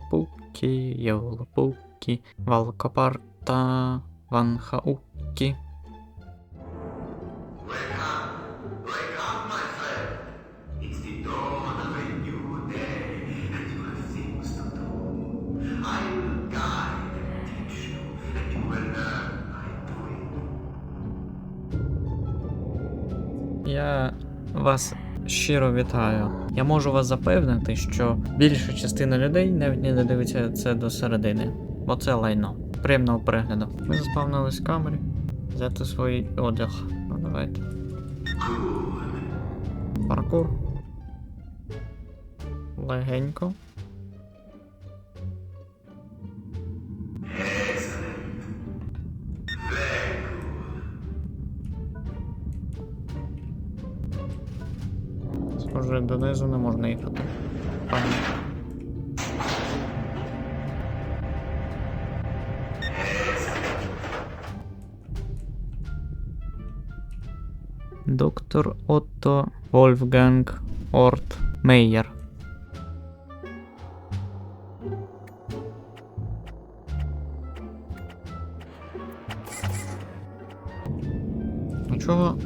Лапуки, Яулапуки, Валкапарта, Ванхауки. Я вас щиро вітаю. Я можу вас запевнити, що більша частина людей навіть не дивиться це до середини, бо це лайно. Приємного перегляду. Ми заспавнились в камері. Взяти свій одяг. Ну давайте. Паркур. Легенько. Схоже, донизу не можна їхати. Пані. Доктор Отто Вольфганг Орт Мейєр. Ну чого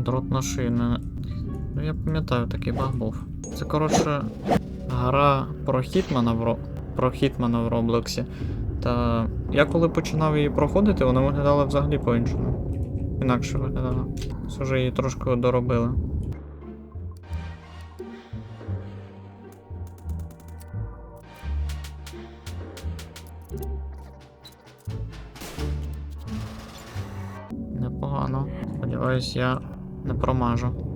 дрот на шиї не. Ну я пам'ятаю, такий баг був. Це коротше гра про Хітмана в Ро... про Хітмана в Роблоксі. Та я коли починав її проходити, вона виглядала взагалі по-іншому. Інакше виглядала. Схоже, її трошки доробили. Непогано. Сподіваюсь, я не промажу.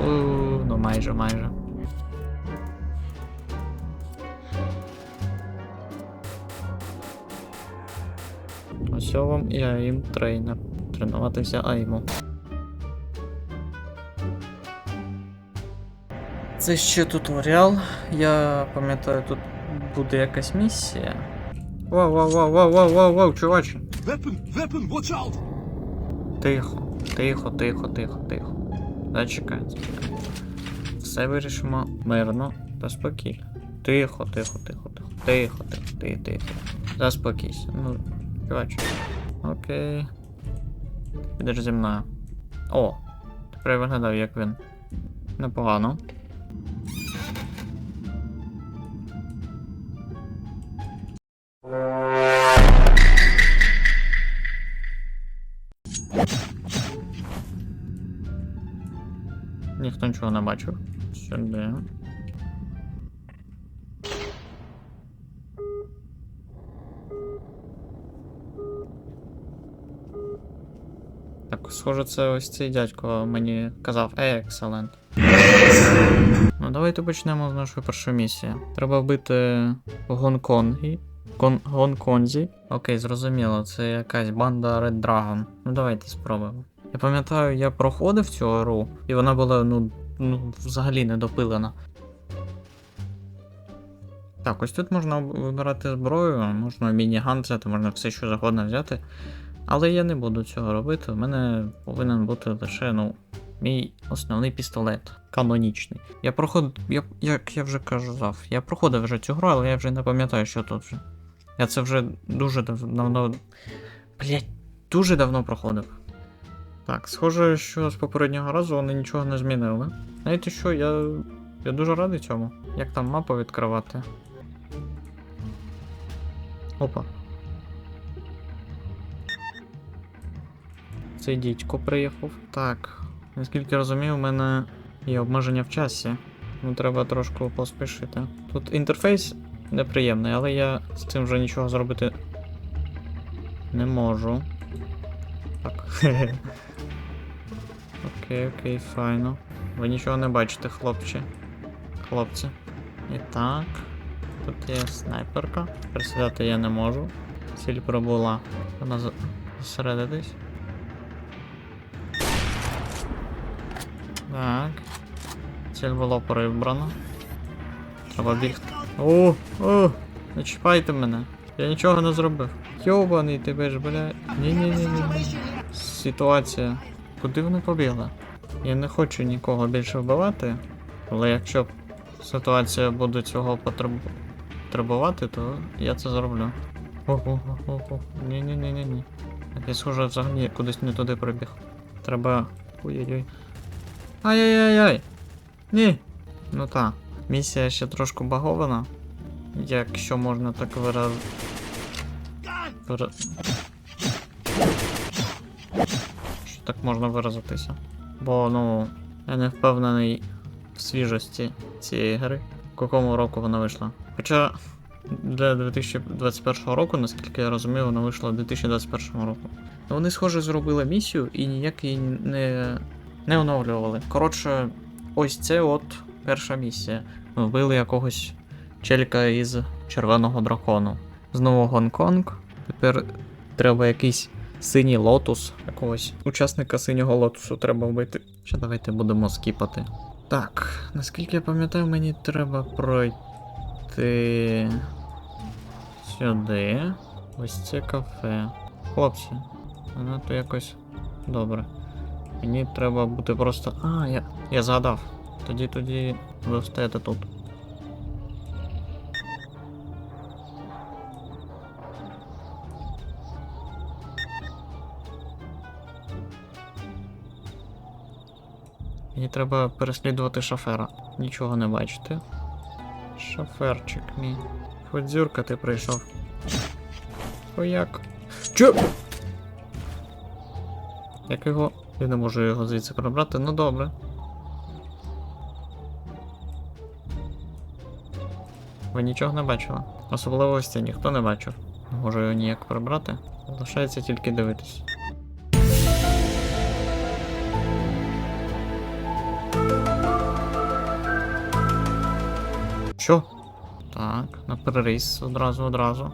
У, ну майже, майже. Ось вам і АІМ трейнер. Тренуватися АІМу. Це ще туторіал. Я пам'ятаю, тут буде якась місія. Вау, вау, вау, вау, вау, вау, вау, чуваче. Weapon! Weapon! Watch out! Тихо, тихо, тихо, тихо, тихо. Зачекай, зачекай. Все вирішимо мирно та спокійно. Тихо, тихо, тихо, тихо, тихо, тихо, тихо, тихо. Заспокійся. Ну, чуваче. Окей. Підеш зі мною. О, тепер я виглядав, як він. Непогано. Ніхто нічого не бачив. Сюди. Так, схоже, це ось цей дядько мені казав Excellent. Ну, давайте почнемо з нашої першої місії. Треба вбити Гонконгі. Гон... Гонконзі. Окей, зрозуміло, це якась банда Red Dragon. Ну давайте спробуємо. Я пам'ятаю, я проходив цю гру, і вона була, ну, ну взагалі не допилена. Так, ось тут можна вибирати зброю, можна мініган взяти, можна все що завгодно взяти. Але я не буду цього робити. У мене повинен бути лише, ну, мій основний пістолет. Канонічний. Я проходив. Я, як я вже казав, я проходив вже цю гру, але я вже не пам'ятаю, що тут вже. Я це вже дуже дав- давно. Блять, дуже давно проходив. Так, схоже, що з попереднього разу вони нічого не змінили. Знаєте що, я. Я дуже радий цьому. Як там мапу відкривати? Опа. Цей дідько приїхав. Так. Наскільки розумію, у мене є обмеження в часі. Ну, треба трошки поспішити. Тут інтерфейс неприємний, але я з цим вже нічого зробити не можу. Так. окей, окей, файно. Ви нічого не бачите, хлопче. Хлопці. І так. Тут є снайперка. Присідати я не можу. Ціль пробула. Вона зосередитись. Так. Ціль було прибрано. Треба бігти. О, о, не чіпайте мене. Я нічого не зробив. Йобаний тебе ж, бля. Ні-ні-ні-ні. Ситуація. Куди вони побігли? Я не хочу нікого більше вбивати, але якщо ситуація буде цього потребувати, то я це зроблю. Ні-ні-ні-ні-ні. Я схоже взагалі кудись не туди прибіг. Треба. Ой-ой-ой. Ай-яй-яй-яй! Ні! Ну та. Місія ще трошки багована. Якщо можна так вираз... Вира... Так можна виразитися. Бо, ну, я не впевнений в свіжості цієї гри. В якому року вона вийшла. Хоча для 2021 року, наскільки я розумію, вона вийшла в 2021 року. Ну, Вони, схоже, зробили місію і ніяк її не, не оновлювали. Коротше, ось це от перша місія. Ми вбили якогось челіка із червоного дракону. Знову Гонконг. Тепер треба якийсь синій лотус. Якогось учасника синього лотусу треба вбити. Що давайте будемо скіпати. Так, наскільки я пам'ятаю, мені треба пройти сюди. Ось це кафе. Хлопці, воно то якось добре. Мені треба бути просто. А, я, я згадав. Тоді тоді ви встаєте тут. Мені треба переслідувати шофера. Нічого не бачите. Шоферчик мій. Хоч зюрка ти прийшов. Хояк. Чо? Як його. Я не можу його звідси прибрати, ну добре. Ви нічого не бачили. Особливості ніхто не бачив. Можу його ніяк прибрати. Залишається тільки дивитись. Що? Так, на переріз одразу одразу.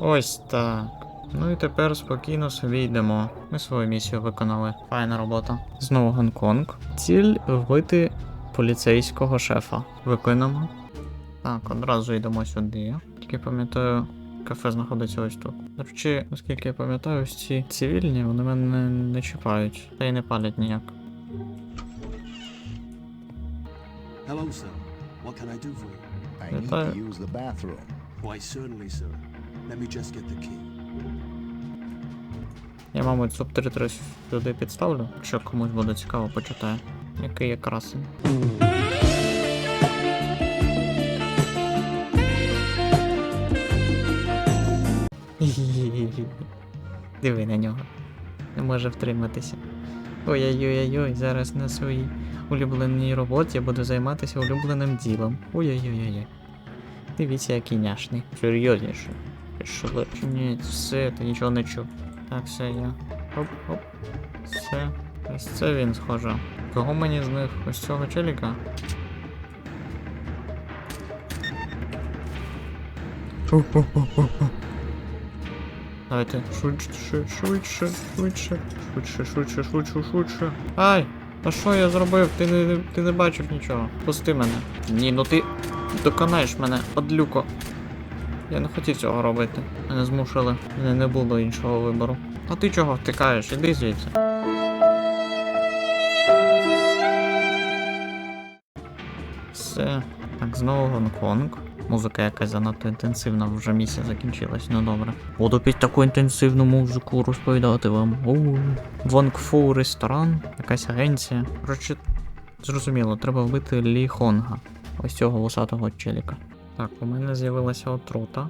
Ось так. Ну і тепер спокійно собі йдемо. Ми свою місію виконали. Файна робота. Знову Гонконг. Ціль вбити поліцейського шефа. Виконано. Так, одразу йдемо сюди. Тільки пам'ятаю, кафе знаходиться ось тут. До речі, наскільки я пам'ятаю, ось ці цивільні, вони мене не чіпають. Та й не палять ніяк. Hello, sir. What can I do for you? I need to use the bathroom. Why, certainly, sir. Let me just get the key. Я, мабуть, субтитри сюди підставлю, якщо комусь буде цікаво, почитає. Який є красень. Диви на нього. Не може втриматися. Ой-ой-ой-ой, зараз на своїй улюбленій роботі буду займатися улюбленим ділом. Ой-ой-ой-ой. Дивіться, який няшний. Серйозніше. Пішли. Ні, все, ти нічого не чув. Так, все, я. Оп-оп. Все. Ось це він схоже. Кого мені з них? Ось цього челіка? Давайте швидше, швидше, швидше, швидше, швидше, швидше, швидше. Ай! А що я зробив? Ти не, ти не бачив нічого. Пусти мене. Ні, ну ти доконаєш мене, подлюко. Я не хотів цього робити. Мене змусили. Мене не було іншого вибору. А ти чого втикаєш? Іди звідси. Все. Так, знову Гонконг. Музика якась занадто інтенсивна, вже місія закінчилась, ну добре. Буду під таку інтенсивну музику розповідати вам. Вонгфу ресторан, якась агенція. Коротше, зрозуміло, треба вбити Лі Хонга. Ось цього вусатого челіка. Так, у мене з'явилася отрута.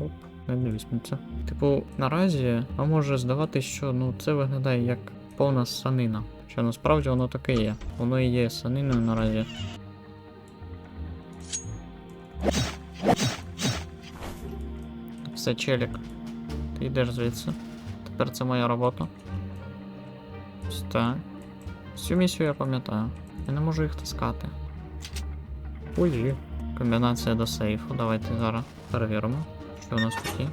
Оп, не дивись. Типу, наразі вам може здаватись, що ну це виглядає як повна санина. Що насправді воно таке є. Воно і є саниною наразі. Все, челік. Ти йдеш звідси. Тепер це моя робота. Так. Цю місію я пам'ятаю. Я не можу їх таскати. Ой. Комбінація до сейфу. Давайте зараз перевіримо, що у нас тут є.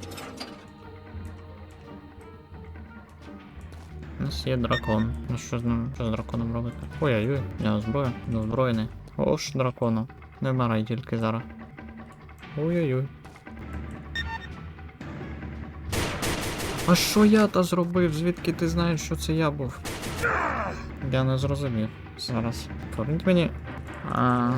У нас є дракон. Ну що з ним що з драконом робити? Ой-ой-ой, я зброя, не озброєний. О ж дракона. Не вмирай тільки зараз. Ой-ой-ой. А що я та зробив? Звідки ти знаєш, що це я був? Я не зрозумів. Зараз. Поверніть мені. А,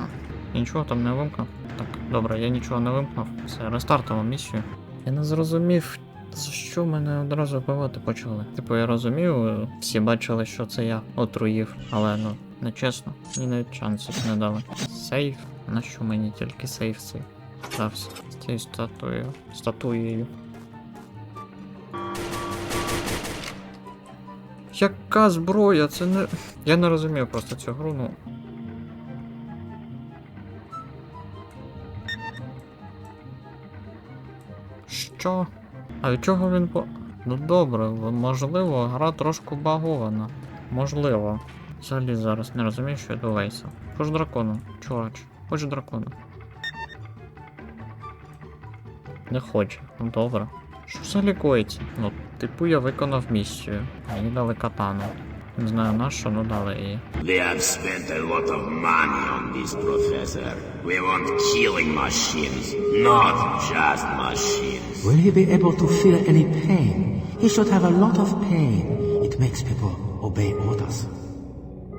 нічого там не вимкнув. Так, добре, я нічого не вимкнув. Все, рестартував місію. Я не зрозумів, за що мене одразу вбивати почали. Типу, я розумів, всі бачили, що це я отруїв, але ну, не чесно, мені навіть шансів не дали. Сейф? На що мені тільки сейф цей стався з цією статуєю. статуєю. Яка зброя? Це не. Я не розумію просто цю гру, ну. Що? А від чого він по. Ну добре, можливо, гра трошку багована. Можливо. Взагалі зараз не розумію, що відбувається. Хоч дракону, чувач, хоч дракону. Не хоче, ну добре. Що взагалі коїться? Ну, типу я виконав місію. Мені дали катану. Не знаю на що, ну дали її. We have spent a lot of money on this, Professor. We want killing machines, not just machines. Will he be able to feel any pain? He should have a lot of pain. It makes people obey orders.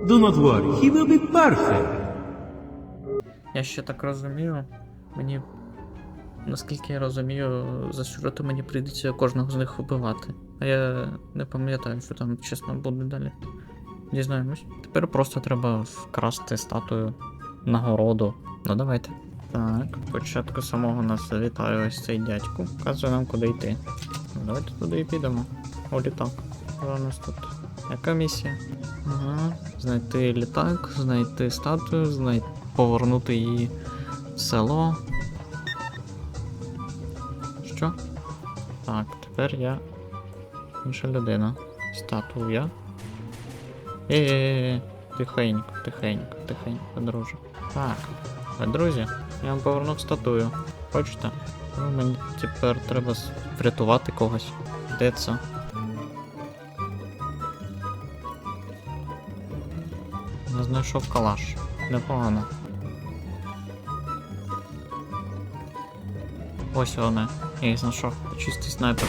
Do not worry, he will be perfect. Я ще так розумію. Мені. Наскільки я розумію, за сюжетом мені прийдеться кожного з них вбивати. А я не пам'ятаю, що там чесно буде далі. Дізнаємось. Тепер просто треба вкрасти статую нагороду. Ну давайте. Так, спочатку самого нас вітає ось цей дядьку. Вказує нам, куди йти. Давайте туди і підемо. О, літак. Що у нас тут? Яка місія? Ага. Знайти літак, знайти статую, знайти повернути її в село. Так, тепер я інша людина. Статуя. Е, тихенько, тихенько, тихенько, друже. Так, ви друзі, я вам повернув статую. Хочете? Ну, мені тепер треба врятувати когось. Де це? Я знайшов калаш. Непогано. Ось вони. Я їх знайшов. Чистий снайпер.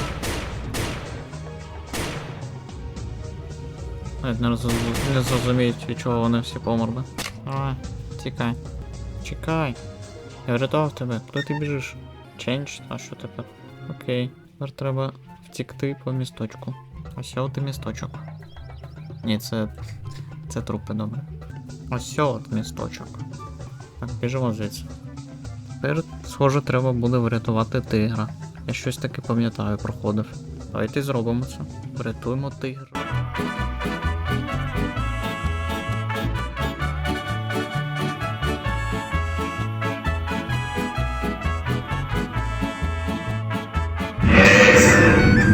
Навіть не, роз... не зрозуміють, від чого вони всі померли. Давай, тікай. Чекай. Я врятував тебе. Куди ти біжиш? Ченч, а що тепер? Окей. Тепер треба втікти по місточку. Ось от і місточок. Ні, це. Це трупи, добре. Ось от місточок. Так, біжимо звідси. Тепер, схоже, треба буде врятувати тигра. Я щось таки пам'ятаю, проходив. Давайте зробимо це. Врятуємо тигра.